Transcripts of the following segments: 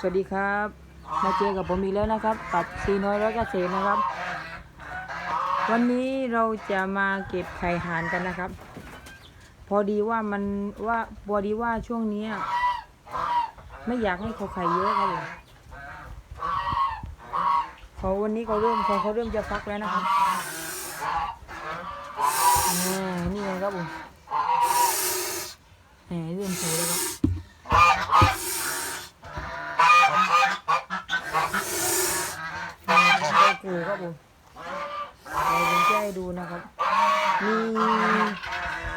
สวัสดีครับ มาเจอกับผมอีกแล้วนะครับกับซีน้อยร้อยเกษตรนะครับ วันนี้เราจะมาเก็บไข่ห่านกันนะครับ พอดีว่ามันว่าพอดีว่าช่วงนี้ไม่อยากให้เขาไข่เยอะครับผมเขาวันนี้เขาเริ่มเขาเขาเริ่มจะฟักแล้วนะครับนี่ไงครับผมแหมเริ่มสูแล้วครับ ก็คือครับผมเราจะแก้ให้ ดูนะครับ มี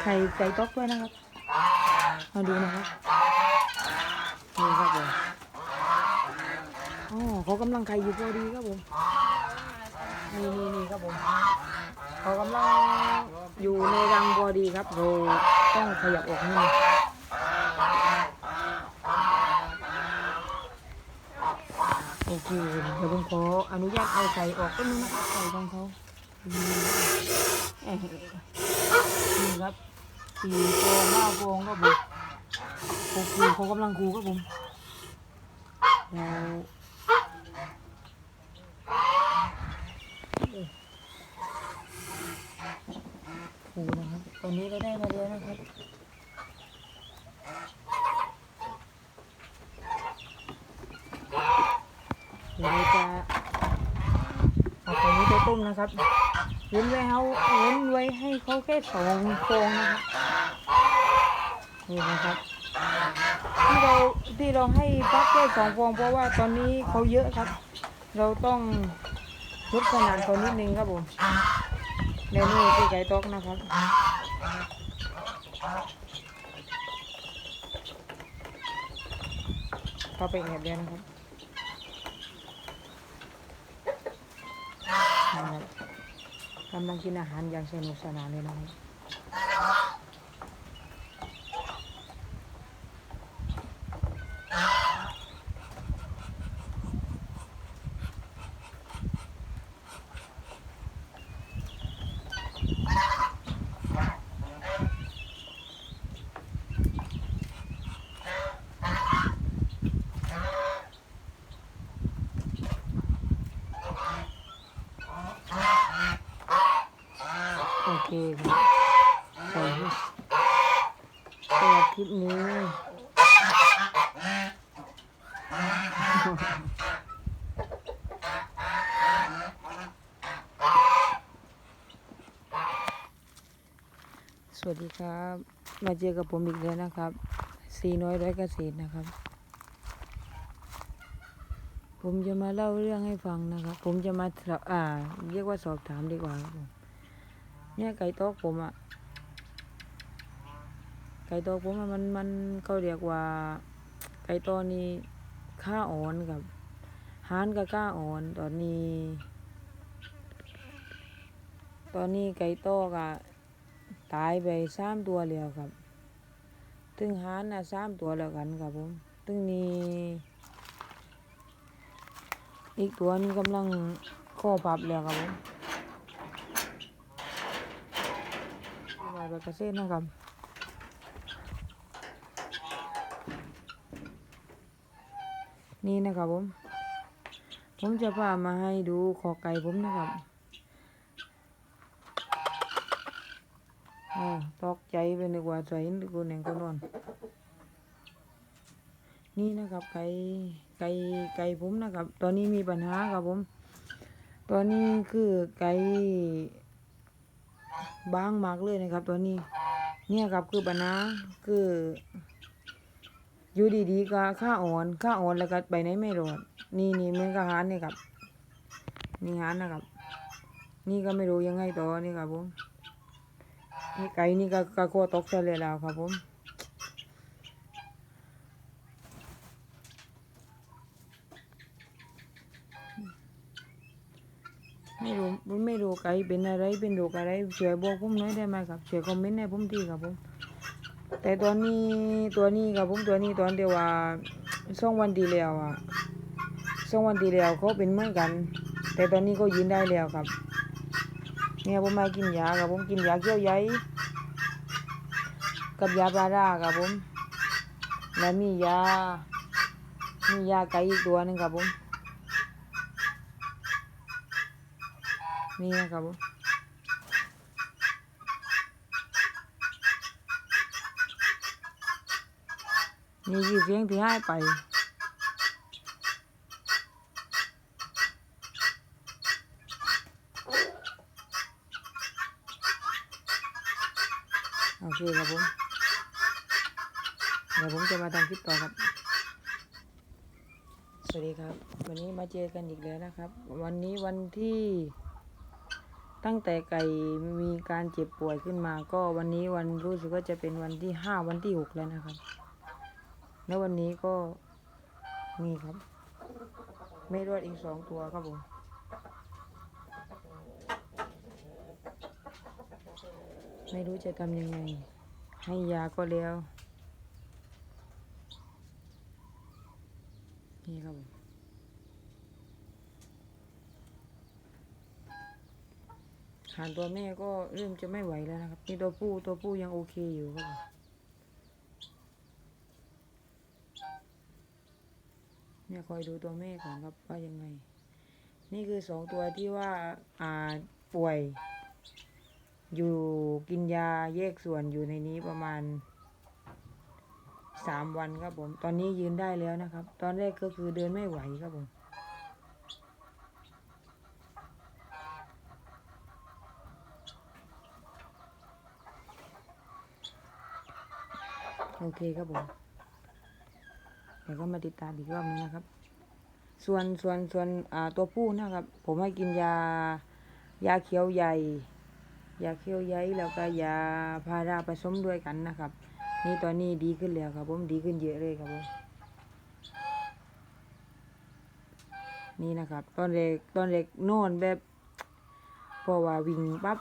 ไข่ไก่ต๊อกด้วยนะครับ มาดูนะครับนี่ครับผมอ๋อเขากำลังไข่อยู่พอดีครับผมนี่นี่นี่ครับผมเขากำลังอยู่ในรังพอดีครับเราต้องขยับออกนี่โอเคเดี๋ยวผมขออนุญาตเอาไก่ออกก็นึงนะครับไก่ของเขา นี่ครับสี่ฟองห้าฟองครับผมโอเคเขากำลังคูครับผมเราคูนะครับตอนนี้เราได้มาแล้วนะครับเดี๋ยวเราจะ เอาตัวนี้ไปต้มนะครับเว้นไว้เขาเว้นไว้ให้เขาแค่สองฟองนะครับนี่นะครับ ที่เราที่เราให้พักแค่สองฟองเพราะว่าตอนนี้เขาเยอะครับ เราต้องลดขนาดเขานิดนึงครับผมเดี๋ยวนี่คือไก่ต๊อกนะครับเข้าไปแอบแล้วนะครับ นะครับกำลังกินอาหารอย่างสนุกสนานเลยนะครับ ครับใส่ใสำหรับคลิปนี้สวัสดีครับ มาเจอกับผมอีกแล้วนะครับ สีน้อยร้อยเกษตรนะครับ ผมจะมาเล่าเรื่องให้ฟังนะครับ ผมจะมาสอบอ่า เรียกว่าสอบถามดีกว่าครับผม เนี่ยไก่ตอกผมอะ่ะไก่ตอกผมมันมันเขาเรียกว่า ไก่ตอนี้ค่าอ่อนกับหานกับค่าอ่อนตอนนี้ ตอนนี้ไก่ตอกอะตายไปสามตัวแล้วครับถึงหานน่ะสามตัวแล้วกันครับผมถึงนี้อีกตัวนี้กำลังข้อพับแล้วครับผมายใบกระเซ็นนะครับนี่นะครับผม ผมจะพามาให้ดูขอไก่ผมนะครับอ่าตกใจไปนึกว่าใจนึกว่าแหน่งก็นอน นี่นะครับไก่ไก่ไก่ผมนะครับ ตอนนี้มีปัญหาครับผม ตอนนี้คือไก่ บางมากเลยนะครับ ตัวนี้ เนี่ยครับคือปัญหาคืออยู่ดีๆก็ข้าอ่อนข้าอ่อนแล้วก็ไปไหนไม่รอดนี่นี่มันก็หานนี่ครับนี่หานนะครับ นี่ก็ไม่รู้ยังไงต่อนี่ครับผมไก่นี่ก็ก็โคตกซะเลยแล้วครับผม ไม่รู้ไม่รู้ไก่เป็นอะไรเป็นโรคอะไรช่วยบอกผมหน่อยได้ไหมครับช่วยคอมเมนต์ให้ผมทีครับผมแต่ตอนนี้ตัวนี้ครับผมตัวนี้ตอนเดียวว่าสองวันที่แล้วอะสองวันที่แล้วเขาเป็นเหมือนกัน แต่ตอนนี้เขายืนได้แล้วครับ เนี่ยผมมากินยาครับผมกินยาเกี้ยวใยกับยาปลาร้าครับผมแล้วมียามียาไก่อีกตัวนึ่งครับผม นี่นะครับผมนี่คือเสียงที่ให้ไปโอเคครับผม เดี๋ยวผมจะมาทำคลิปต่อครับ สวัสดีครับ วันนี้มาเจอกันอีกแล้วนะครับ วันนี้วันที่ ตั้งแต่ไก่มีการเจ็บป่วยขึ้นมา ก็วันนี้วันรู้สึกว่าจะเป็นวันที่ห้าวันที่หกแล้วนะครับ แล้ววันนี้ก็นี่ครับ ไม่รอดอีกสองตัวครับผมไม่รู้จะทำยังไง ให้ยาก็แล้ว นี่ครับผม หานตัวแม่ก็เริ่มจะไม่ไหวแล้วนะครับนี่ตัวผู้ตัวผู้ยังโอเคอยู่ครับเนี่ยคอยดูตัวแม่ก่อนครับว่ายังไง นี่คือสองตัวที่ว่าอ่าป่วย อยู่กินยาแยกส่วนอยู่ในนี้ประมาณสามวันครับผม ตอนนี้ยืนได้แล้วนะครับ ตอนแรกก็คือเดินไม่ไหวครับผม โอเคครับผมเดี๋ยวก็มาติดตามอีกรอบนึงนะครับ ส่วนส่วนส่วนตัวผู้นะครับ ผมให้กินยายาเขียวใหญ่ ยาเคี้ยวใยแล้วก็ยาพาราผสมด้วยกันนะครับ นี่ตอนนี้ดีขึ้นแล้วครับ ผมดีขึ้นเยอะเลยครับผมนี่นะครับ ตอนเด็กตอนเด็กนอนแบบเพราะว่าวิ่งปั๊บ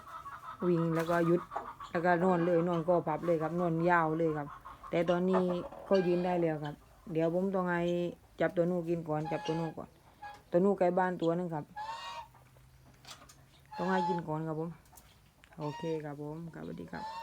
วิ่งแล้วก็หยุดแล้วก็นอนเลยนอนก็พับเลยครับนอนยาวเลยครับ แต่ตอนนี้เขายืนได้แล้วครับ เดี๋ยวผมต้องให้จับตัวนูกินก่อน จับตัวนูก่อน ตัวนู้ใกล้บ้านตัวนึงครับ ต้องให้กินก่อนครับผม โอเคครับผมครับสวัสดีครับ